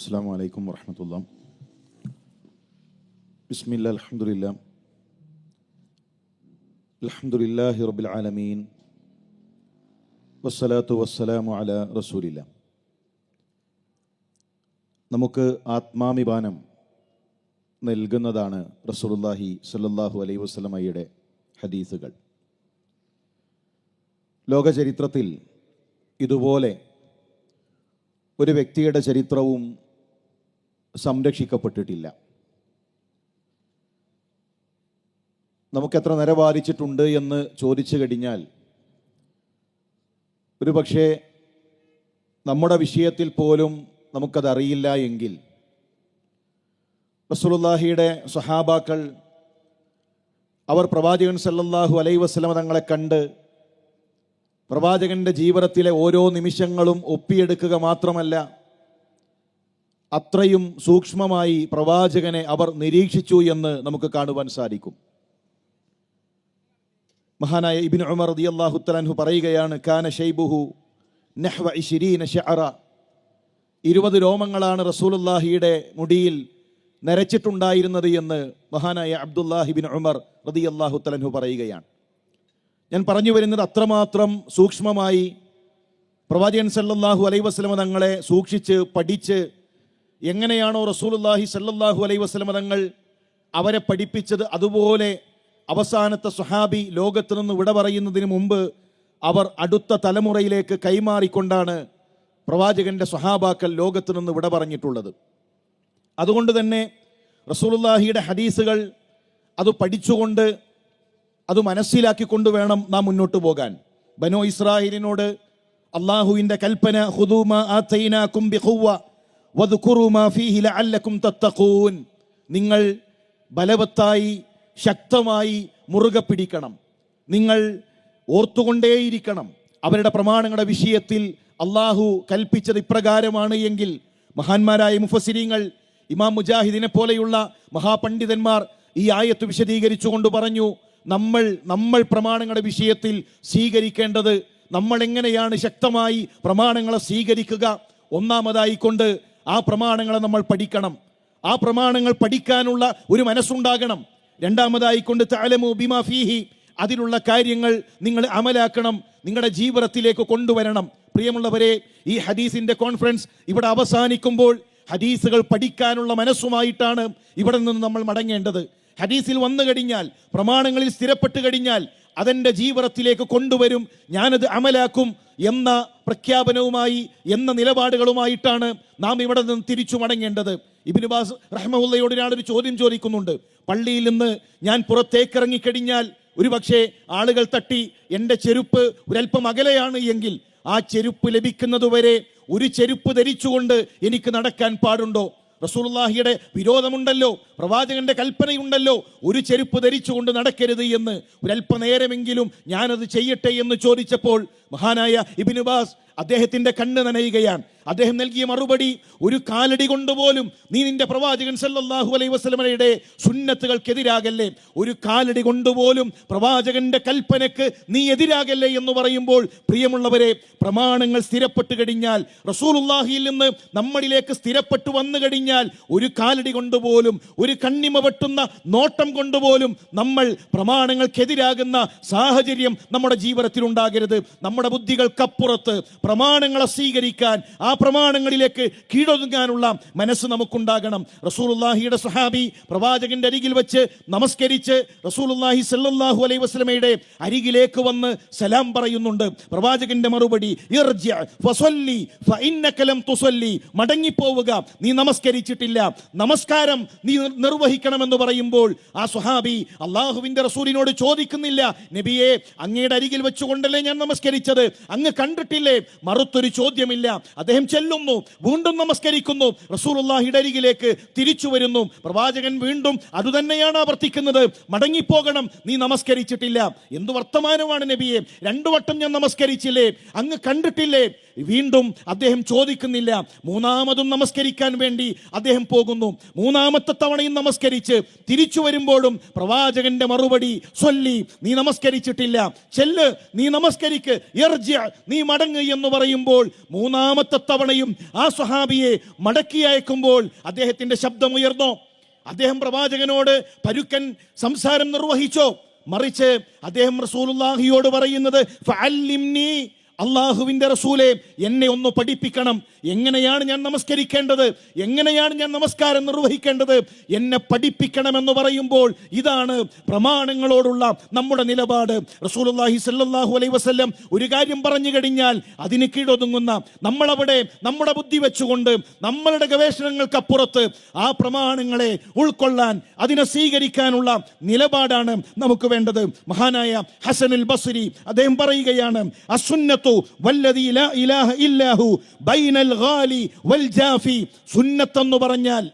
അസ്സാം വലൈക്കും വർഹമത്തുള്ള ബിസ്മില്ല അലഹമുല്ല അലഹമുല്ലാഹി റബിൽ ആലമീൻ. വസ്സലാത്തു വസ്സലാമു അല റസൂലില്ല. നമുക്ക് ആത്മാഭിമാനം നൽകുന്നതാണ് റസൂലുല്ലാഹി സല്ലാഹു അലൈ വസ്ലമയുടെ ഹദീസുകൾ. ലോകചരിത്രത്തിൽ ഇതുപോലെ ഒരു വ്യക്തിയുടെ ചരിത്രവും സംരക്ഷിക്കപ്പെട്ടിട്ടില്ല. നമുക്കെത്ര നിരപാലിച്ചിട്ടുണ്ട് എന്ന് ചോദിച്ചു കഴിഞ്ഞാൽ ഒരു പക്ഷേ നമ്മുടെ വിഷയത്തിൽ പോലും നമുക്കതറിയില്ല എങ്കിൽ റസൂലുള്ളാഹിയുടെ സഹാബാക്കൾ അവർ പ്രവാചകൻ സല്ലല്ലാഹു അലൈ വസ്ലമ തങ്ങളെ കണ്ട് പ്രവാചകന്റെ ജീവിതത്തിലെ ഓരോ നിമിഷങ്ങളും ഒപ്പിയെടുക്കുക മാത്രമല്ല അത്രയും സൂക്ഷ്മമായി പ്രവാചകനെ അവർ നിരീക്ഷിച്ചു എന്ന് നമുക്ക് കാണുവാൻ സാധിക്കും. മഹാനായ ഇബിൻ ഉമർ റളിയല്ലാഹു അള്ളാഹുത്തലാൻഹു പറയുകയാണ് കാന ഷെയ്ബുഹു നഹ്വ ഇശ്രീന ഷഅറ ഇരുപത് രോമങ്ങളാണ് റസൂലുല്ലാഹിയുടെ മുടിയിൽ നരച്ചിട്ടുണ്ടായിരുന്നത് എന്ന് മഹാനായ അബ്ദുല്ലാഹിബിൻ ഉമർ റളിയല്ലാഹു അള്ളാഹുത്തലൻഹു പറയുകയാണ്. ഞാൻ പറഞ്ഞു വരുന്നത് അത്രമാത്രം സൂക്ഷ്മമായി പ്രവാചകൻ സല്ലാഹു അലൈവസ്ലമ തങ്ങളെ സൂക്ഷിച്ച് പഠിച്ച് എങ്ങനെയാണോ റസൂലുല്ലാഹി സല്ലാഹു അലൈ വസ്ലമ തങ്ങൾ അവരെ പഠിപ്പിച്ചത് അതുപോലെ അവസാനത്തെ സുഹാബി ലോകത്ത് നിന്ന് വിട പറയുന്നതിന് മുമ്പ് അവർ അടുത്ത തലമുറയിലേക്ക് കൈമാറിക്കൊണ്ടാണ് പ്രവാചകന്റെ സ്വഹാബാക്കൾ ലോകത്ത് നിന്ന് വിട പറഞ്ഞിട്ടുള്ളത്. അതുകൊണ്ട് തന്നെ റസൂലുല്ലാഹിയുടെ ഹദീസുകൾ അത് പഠിച്ചുകൊണ്ട് അത് മനസ്സിലാക്കിക്കൊണ്ട് വേണം നാം മുന്നോട്ട് പോകാൻ. ബനോ ഇസ്രായേലിനോട് അള്ളാഹുവിന്റെ കൽപ്പന ഹുദൂമ ആതൈനാകും ബിഖുവ്വ. തത്തഖൂൻ. നിങ്ങൾ ബലവത്തായി ശക്തമായി മുറുകെ പിടിക്കണം. നിങ്ങൾ ഓർത്തുകൊണ്ടേയിരിക്കണം. അവരുടെ പ്രമാണങ്ങളുടെ വിഷയത്തിൽ അള്ളാഹു കൽപ്പിച്ചത് ഇപ്രകാരമാണ് എങ്കിൽ മഹാന്മാരായ മുഫസിരിങ്ങൾ ഇമാം മുജാഹിദിനെ പോലെയുള്ള മഹാപണ്ഡിതന്മാർ ഈ ആയത്ത് വിശദീകരിച്ചു കൊണ്ട് പറഞ്ഞു നമ്മൾ നമ്മൾ പ്രമാണങ്ങളുടെ വിഷയത്തിൽ സ്വീകരിക്കേണ്ടത് നമ്മൾ എങ്ങനെയാണ് ശക്തമായി പ്രമാണങ്ങളെ സ്വീകരിക്കുക? ഒന്നാമതായി കൊണ്ട് ആ പ്രമാണങ്ങളെ നമ്മൾ പഠിക്കണം. ആ പ്രമാണങ്ങൾ പഠിക്കാനുള്ള ഒരു മനസ്സുണ്ടാകണം. രണ്ടാമതായിക്കൊണ്ട് താലമു ബിമാ ഫീഹി അതിലുള്ള കാര്യങ്ങൾ നിങ്ങൾ അമലാക്കണം നിങ്ങളുടെ ജീവിതത്തിലേക്ക് കൊണ്ടുവരണം. പ്രിയമുള്ളവരെ ഈ ഹദീസിന്റെ കോൺഫറൻസ് ഇവിടെ അവസാനിക്കുമ്പോൾ ഹദീസുകൾ പഠിക്കാനുള്ള മനസ്സുമായിട്ടാണ് ഇവിടെ നിന്ന് നമ്മൾ മടങ്ങേണ്ടത്. ഹദീസിൽ വന്നു കഴിഞ്ഞാൽ പ്രമാണങ്ങളിൽ സ്ഥിരപ്പെട്ട് കഴിഞ്ഞാൽ അതെന്റെ ജീവിതത്തിലേക്ക് കൊണ്ടുവരും ഞാനത് അമലാക്കും എന്ന പ്രഖ്യാപനവുമായി എന്ന നിലപാടുകളുമായിട്ടാണ് നാം ഇവിടെ നിന്ന് തിരിച്ചു മടങ്ങേണ്ടത്. ഇബിനുബാസ് റഹ്മുള്ളയോട് ഒരാളൊരു ചോദ്യം ചോദിക്കുന്നുണ്ട്. പള്ളിയിൽ നിന്ന് ഞാൻ പുറത്തേക്ക് ഇറങ്ങിക്കഴിഞ്ഞാൽ ഒരുപക്ഷെ ആളുകൾ തട്ടി എന്റെ ചെരുപ്പ് ഒരല്പം അകലെയാണ് എങ്കിൽ ആ ചെരുപ്പ് ലഭിക്കുന്നതുവരെ ഒരു ചെരുപ്പ് ധരിച്ചുകൊണ്ട് എനിക്ക് നടക്കാൻ പാടുണ്ടോ? റസൂലുള്ളാഹിയുടെ വിരോധമുണ്ടല്ലോ പ്രവാചകന്റെ കൽപ്പനയുണ്ടല്ലോ ഒരു ചെരുപ്പ് ധരിച്ചുകൊണ്ട് നടക്കരുത് എന്ന്. ഒരല്പനേരമെങ്കിലും ഞാനത് ചെയ്യട്ടെ എന്ന് ചോദിച്ചപ്പോൾ മഹാനായ ഇബിനുബാസ് അദ്ദേഹത്തിന്റെ കണ്ണ് നനയുകയാണ്. അദ്ദേഹം നൽകിയ മറുപടി ഒരു കാലടി കൊണ്ടുപോലും നീ നിന്റെ പ്രവാചകൻ സല്ലാഹു അലൈ വസ്ലമയുടെ സുന്നത്തുകൾക്കെതിരാകല്ലേ? ഒരു കാലടി കൊണ്ടുപോലും പ്രവാചകന്റെ കൽപ്പനക്ക് നീ എതിരാകല്ലേ എന്ന് പറയുമ്പോൾ പ്രിയമുള്ളവരെ പ്രമാണങ്ങൾ സ്ഥിരപ്പെട്ട് കഴിഞ്ഞാൽ റസൂലുള്ളാഹിയിൽ നിന്ന് നമ്മളിലേക്ക് സ്ഥിരപ്പെട്ടു വന്നു കഴിഞ്ഞാൽ ഒരു കാലടി കൊണ്ടുപോലും ഒരു കണ്ണിമ വെട്ടുന്ന നോട്ടം കൊണ്ടുപോലും നമ്മൾ പ്രമാണങ്ങൾക്കെതിരാകുന്ന സാഹചര്യം നമ്മുടെ ജീവിതത്തിൽ ഉണ്ടാകരുത് നമ്മുടെ ബുദ്ധികൾക്കപ്പുറത്ത് പ്രമാണങ്ങളെ സ്വീകരിക്കാൻ ആ പ്രമാണങ്ങളിലേക്ക് കീഴൊതുങ്ങാനുള്ള മനസ്സ് നമുക്കുണ്ടാകണം. റസൂലുള്ളാഹിയുടെ സഹാബി പ്രവാചകന്റെ അരികിൽ വെച്ച് നമസ്കരിച്ച് റസൂലുള്ളാഹി സല്ലാഹു അലൈ വസ്ലമയുടെ അരികിലേക്ക് വന്ന് സലാം പറയുന്നുണ്ട്. പ്രവാചകന്റെ മറുപടി മടങ്ങിപ്പോവുക. നീ നമസ്കരിച്ചിട്ടില്ല. നമസ്കാരം നീ നിർവഹിക്കണമെന്ന് പറയുമ്പോൾ ആ സുഹാബി അള്ളാഹുവിന്റെ റസൂലിനോട് ചോദിക്കുന്നില്ല. നബിയെ അങ്ങയുടെ അരികിൽ വെച്ചുകൊണ്ടല്ലേ ഞാൻ നമസ്കരിച്ചത്? അങ്ങ് കണ്ടിട്ടില്ലേ? മറുത്തൊരു ചോദ്യമില്ല. അദ്ദേഹം ചെല്ലുന്നു വീണ്ടും നമസ്കരിക്കുന്നു. റസൂലുള്ളാഹിയുടെ അരികിലേക്ക് തിരിച്ചു വരുന്നു. പ്രവാചകൻ വീണ്ടും അതുതന്നെയാണ് ആവർത്തിക്കുന്നത്. മടങ്ങിപ്പോകണം നീ നമസ്കരിച്ചിട്ടില്ല. എന്തു വർത്തമാനമാണ് നബിയെ? രണ്ടു വട്ടം ഞാൻ നമസ്കരിച്ചില്ലേ? അങ്ങ് കണ്ടിട്ടില്ലേ? വീണ്ടും അദ്ദേഹം ചോദിക്കുന്നില്ല. മൂന്നാമതും നമസ്കരിക്കാൻ വേണ്ടി അദ്ദേഹം പോകുന്നു. മൂന്നാമത്തെ തവണയും നമസ്കരിച്ച് തിരിച്ചു വരുമ്പോഴും പ്രവാചകന്റെ മറുപടി സൊല്ലി നീ നമസ്കരിച്ചിട്ടില്ല. ചെല്ല് നീ നമസ്കരിക്ക്. നീ മടങ്ങ് എന്ന് പറയുമ്പോൾ മൂന്നാമത്തെ തവണയും ആ സ്വഹാബിയെ മടക്കി അയക്കുമ്പോൾ അദ്ദേഹത്തിന്റെ ശബ്ദം ശബ്ദമുയർന്നോ അദ്ദേഹം പ്രവാചകനോട് പരുക്കൻ സംസാരം നിർവഹിച്ചോ? മറിച്ച് അദ്ദേഹം റസൂലുള്ളാഹിയോട് പറയുന്നത് ഫഅല്ലിംനി അള്ളാഹുവിന്റെ റസൂലെ എന്നെ ഒന്ന് പഠിപ്പിക്കണം. എങ്ങനെയാണ് ഞാൻ നമസ്കരിക്കേണ്ടത്? എങ്ങനെയാണ് ഞാൻ നമസ്കാരം നിർവഹിക്കേണ്ടത്? എന്നെ പഠിപ്പിക്കണമെന്ന് പറയുമ്പോൾ ഇതാണ് പ്രമാണങ്ങളോടുള്ള നമ്മുടെ നിലപാട്. റസൂലുള്ളാഹി സല്ലാഹു അലൈ വസ്ല്ലം ഒരു കാര്യം പറഞ്ഞു കഴിഞ്ഞാൽ അതിന് കീഴൊതുങ്ങുന്ന നമ്മളവിടെ നമ്മുടെ ബുദ്ധി വെച്ചുകൊണ്ട് നമ്മളുടെ ഗവേഷണങ്ങൾക്കപ്പുറത്ത് ആ പ്രമാണങ്ങളെ ഉൾക്കൊള്ളാൻ അതിനെ സ്വീകരിക്കാനുള്ള നിലപാടാണ് നമുക്ക് വേണ്ടത്. മഹാനായ ഹസനുൽ ബസ്രി അദ്ദേഹം പറയുകയാണ് അസുന്നത്തു വല്ലദീ ലാ ഇലാഹ ഇല്ലാഹു ബൈനൽ ഗാലി വൽ ജാഫി. സുന്നത്തെന്ന് പറഞ്ഞാൽ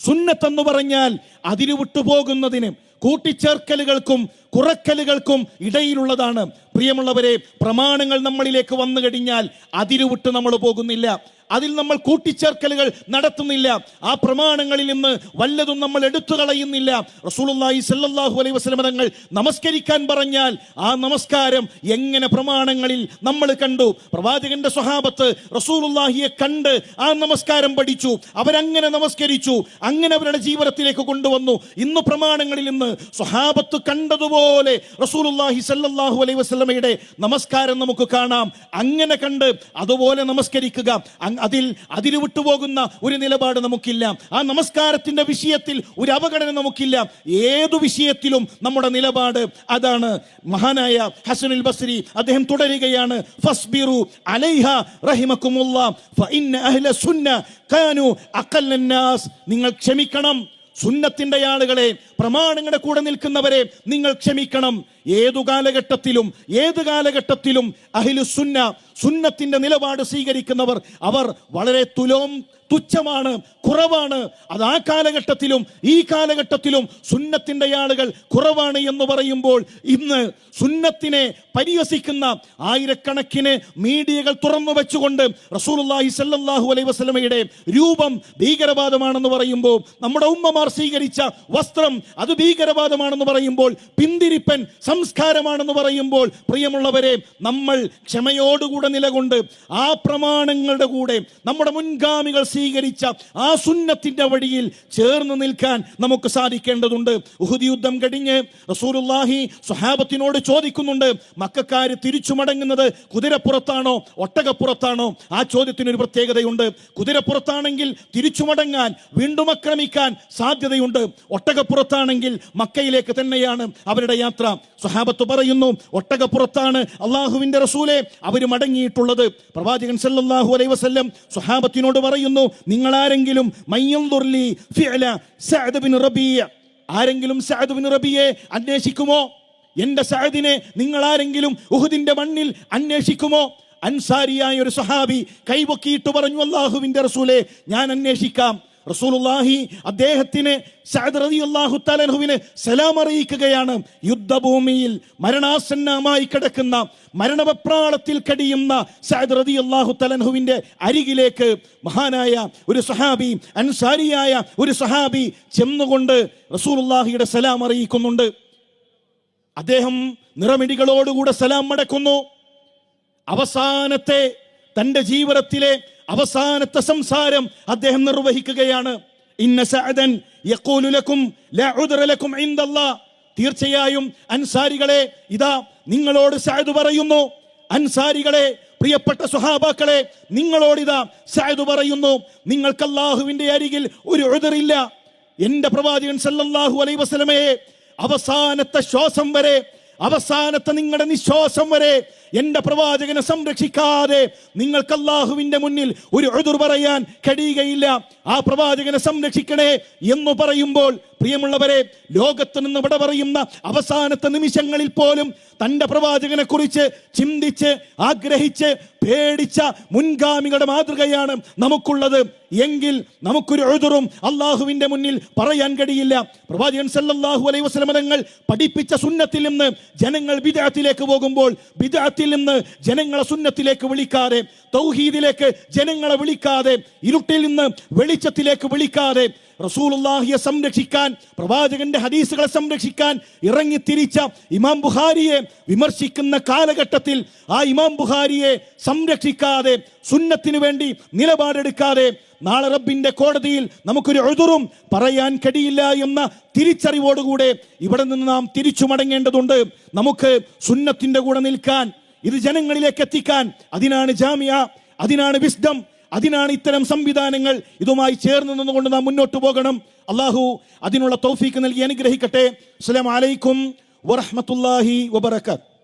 സുന്നത്തെന്ന് പറഞ്ഞാൽ അതിര് വിട്ടുപോകുന്നതിന് കൂട്ടിച്ചേർക്കലുകൾക്കും കുറക്കലുകൾക്കും ഇടയിലുള്ളതാണ്. പ്രിയമുള്ളവരെ പ്രമാണങ്ങൾ നമ്മളിലേക്ക് വന്നു കഴിഞ്ഞാൽ അതിരുവിട്ട് നമ്മൾ പോകുന്നില്ല. അതിൽ നമ്മൾ കൂട്ടിച്ചേർക്കലുകൾ നടത്തുന്നില്ല. ആ പ്രമാണങ്ങളിൽ നിന്ന് വല്ലതും നമ്മൾ എടുത്തു കളയുന്നില്ല റസൂലുള്ളാഹി സല്ലല്ലാഹു അലൈഹി വസല്ലം തങ്ങൾ നമസ്കരിക്കാൻ പറഞ്ഞാൽ ആ നമസ്കാരം എങ്ങനെ പ്രമാണങ്ങളിൽ നമ്മൾ കണ്ടു? പ്രവാചകന്റെ സ്വഹാബത്ത് റസൂലുള്ളാഹിയെ കണ്ട് ആ നമസ്കാരം പഠിച്ചു. അവരങ്ങനെ നമസ്കരിച്ചു. അങ്ങനെ അവരുടെ ജീവിതത്തിലേക്ക് കൊണ്ടുവന്നു. ഇന്ന് പ്രമാണങ്ങളിൽ നിന്ന് സ്വഹാബത്ത് കണ്ടതുപോലെ റസൂലുള്ളാഹി സല്ലല്ലാഹു അലൈഹി വസല്ലമയുടെ നമസ്കാരം നമുക്ക് കാണാം. അങ്ങനെ കണ്ട് അതുപോലെ നമസ്കരിക്കുക. അതിൽ അതിൽ വിട്ടുപോകുന്ന ഒരു നിലപാട് നമുക്കില്ല. ആ നമസ്കാരത്തിന്റെ വിഷയത്തിൽ ഒരു അവഗണന നമുക്കില്ല. ഏതു വിഷയത്തിലും നമ്മുടെ നിലപാട് അതാണ്. മഹാനായ ഹസനുൽ ബസ്രി അദ്ദേഹം തുടരുകയാണ് ഫസ്ബിറു അലൈഹ റഹിമക്കുമുള്ള അഹ്ല സുന്ന കാനു അഖല്ലന്നാസ് നിങ്ങൾ ക്ഷമിക്കണം. സുന്നത്തിന്റെ ആളുകളെ പ്രമാണങ്ങളുടെ കൂടെ നിൽക്കുന്നവരെ നിങ്ങൾ ക്ഷമിക്കണം. ഏതു കാലഘട്ടത്തിലും ഏത് കാലഘട്ടത്തിലും അഹിലു സുന്ന സുന്നത്തിന്റെ നിലപാട് സ്വീകരിക്കുന്നവർ അവർ വളരെ തുലോം തുച്ഛമാണ് കുറവാണ്. അത് ആ കാലഘട്ടത്തിലും ഈ കാലഘട്ടത്തിലും സുന്നത്തിന്റെ ആളുകൾ കുറവാണ് എന്ന് പറയുമ്പോൾ ഇന്ന് സുന്നത്തിനെ പരിഹസിക്കുന്ന ആയിരക്കണക്കിന് മീഡിയകൾ തുറന്നു വെച്ചുകൊണ്ട് റസൂലുള്ളാഹി സല്ലാഹു അലൈഹി വസ്ലമയുടെ രൂപം ഭീകരവാദമാണെന്ന് പറയുമ്പോൾ നമ്മുടെ ഉമ്മമാർ സ്വീകരിച്ച വസ്ത്രം അത് ഭീകരവാദമാണെന്ന് പറയുമ്പോൾ പിന്തിരിപ്പൻ സംസ്കാരമാണെന്ന് പറയുമ്പോൾ പ്രിയമുള്ളവരെ നമ്മൾ ക്ഷമയോടുകൂടെ നിലകൊണ്ട് ആ പ്രമാണങ്ങളുടെ കൂടെ നമ്മുടെ മുൻഗാമികൾ സ്വീകരിച്ച ആ സുന്നത്തിന്റെ വഴിയിൽ ചേർന്ന് നിൽക്കാൻ നമുക്ക് സാധിക്കേണ്ടതുണ്ട്. ഉഹുദി യുദ്ധം കഴിഞ്ഞ് റസൂലുള്ളാഹി സ്വഹാബത്തിനോട് ചോദിക്കുന്നുണ്ട് മക്കാര് തിരിച്ചു മടങ്ങുന്നത് കുതിരപ്പുറത്താണോ ഒട്ടകപ്പുറത്താണോ? ആ ചോദ്യത്തിന് ഒരു പ്രത്യേകതയുണ്ട്. കുതിരപ്പുറത്താണെങ്കിൽ തിരിച്ചു മടങ്ങാൻ വീണ്ടും ആക്രമിക്കാൻ സാധ്യതയുണ്ട്. ഒട്ടകപ്പുറത്താണെങ്കിൽ മക്കയിലേക്ക് തന്നെയാണ് അവരുടെ യാത്ര. സ്വഹാബത്ത് പറയുന്നു ഒട്ടകപ്പുറത്താണ് അള്ളാഹുവിന്റെ റസൂലെ അവർ മടങ്ങിയിട്ടുള്ളത്. പ്രവാചകൻ സല്ലാഹു അലൈ വസല്ലം സ്വഹാബത്തിനോട് പറയുന്നു ബിൻ റബീയ ആരെങ്കിലും സഅദ് ബിൻ റബിയെ അന്വേഷിക്കുമോ? എന്റെ സഅദിനെ നിങ്ങൾ ആരെങ്കിലും ഉഹുദിന്റെ മണ്ണിൽ അന്വേഷിക്കുമോ? അൻസാരിയായ ഒരു സഹാബി കൈവക്കിയിട്ട് പറഞ്ഞു അള്ളാഹുവിന്റെ റസൂലെ ഞാൻ അന്വേഷിക്കാം. റസൂലുള്ളാഹി അദ്ദേഹത്തിന് സഅദ് റളിയല്ലാഹു തആലഹുവിന് സലാം അറിയിക്കുകയാണ്. യുദ്ധഭൂമിയിൽ മരണാസന്നമായി കിടക്കുന്ന മരണവപ്രാളത്തിൽ കടിയുന്ന സഅദ് റളിയല്ലാഹു തആലഹുവിന്റെ അരികിലേക്ക് മഹാനായ ഒരു സഹാബി അൻസാരിയായ ഒരു സഹാബി ചെന്നുകൊണ്ട് റസൂലുള്ളാഹിയുടെ സലാം അറിയിക്കുന്നുണ്ട്. അദ്ദേഹം നിറമിടികളോടുകൂടെ സലാം മടക്കുന്നു. അവസാനത്തെ തന്റെ ജീവിതത്തിലെ അവസാനത്തെ സംസാരം അദ്ദേഹം നിർവഹിക്കുകയാണ്. ഇന്ന സഅദൻ ലാ ലക്കും ഇൻദല്ലാ. തീർച്ചയായും അൻസാരികളെ ഇതാ നിങ്ങളോട് സഅദ് പറയുന്നു. അൻസാരികളെ പ്രിയപ്പെട്ട സുഹാബാക്കളെ നിങ്ങളോടിതാ സഅദ് പറയുന്നു. നിങ്ങൾക്ക് അല്ലാഹുവിന്റെ അരികിൽ ഒരു ഉദറില്ല എന്റെ പ്രവാചകൻ സല്ലല്ലാഹു അലൈഹി വസല്ലമയെ അവസാനത്തെ ശ്വാസം വരെ അവസാനത്തെ നിങ്ങളുടെ നിശ്വാസം വരെ എന്റെ പ്രവാചകനെ സംരക്ഷിക്കാതെ നിങ്ങൾക്ക് അള്ളാഹുവിന്റെ മുന്നിൽ ഒരു എതിർ പറയാൻ കഴിയുകയില്ല. ആ പ്രവാചകനെ സംരക്ഷിക്കണേ എന്ന് പറയുമ്പോൾ പ്രിയമുള്ളവരെ ലോകത്ത് നിന്ന് ഇവിടെ പറയുന്ന അവസാനത്തെ നിമിഷങ്ങളിൽ പോലും തന്റെ പ്രവാചകനെ കുറിച്ച് ചിന്തിച്ച് ആഗ്രഹിച്ച് പേടിച്ച മുൻഗാമികളുടെ മാതൃകയാണ് നമുക്കുള്ളത്. എങ്കിൽ നമുക്കൊരു എഴുതുറും അള്ളാഹുവിന്റെ മുന്നിൽ പറയാൻ കഴിയില്ല. പ്രവാചകൻ സല്ലാഹു അലൈഹി വസല്ലം തങ്ങൾ പഠിപ്പിച്ച സുന്നത്തിൽ നിന്ന് ജനങ്ങൾ വിദേഹത്തിലേക്ക് പോകുമ്പോൾ ബിദഅത്തിൽ നിന്ന് ജനങ്ങളെ സുന്നത്തിലേക്ക് വിളിക്കാതെ തൗഹീദിലേക്ക് ജനങ്ങളെ വിളിക്കാതെ ഇരുട്ടിൽ നിന്ന് വെളിച്ചത്തിലേക്ക് വിളിക്കാതെ റസൂലുള്ളാഹിയെ സംരക്ഷിക്കാൻ പ്രവാചകന്റെ ഹദീസുകളെ സംരക്ഷിക്കാൻ ഇറങ്ങി തിരിച്ച ഇമാം ബുഹാരിയെ വിമർശിക്കുന്ന കാലഘട്ടത്തിൽ ആ ഇമാം ബുഹാരിയെ സംരക്ഷിക്കാതെ സുന്നത്തിനു വേണ്ടി നിലപാടെടുക്കാതെ നാളെ റബ്ബിന്റെ കോടതിയിൽ നമുക്കൊരു എഴുതുറും പറയാൻ കഴിയില്ല എന്ന തിരിച്ചറിവോടുകൂടെ ഇവിടെ നിന്ന് നാം തിരിച്ചു മടങ്ങേണ്ടതുണ്ട് നമുക്ക് സുന്നത്തിന്റെ കൂടെ നിൽക്കാൻ ഇത് ജനങ്ങളിലേക്ക് എത്തിക്കാൻ അതിനാണ് ജാമ്യ അതിനാണ് വിസ്ഡം അതിനാണ് ഇത്തരം സംവിധാനങ്ങൾ. ഇതുമായി ചേർന്ന് നിന്നുകൊണ്ട് നാം മുന്നോട്ട് പോകണം. അള്ളാഹു അതിനുള്ള തൗഫീക്ക് നൽകി അനുഗ്രഹിക്കട്ടെ. അസ്സലാമു അലൈക്കും വറഹ്മത്തുള്ളാഹി വബറകാത്ത്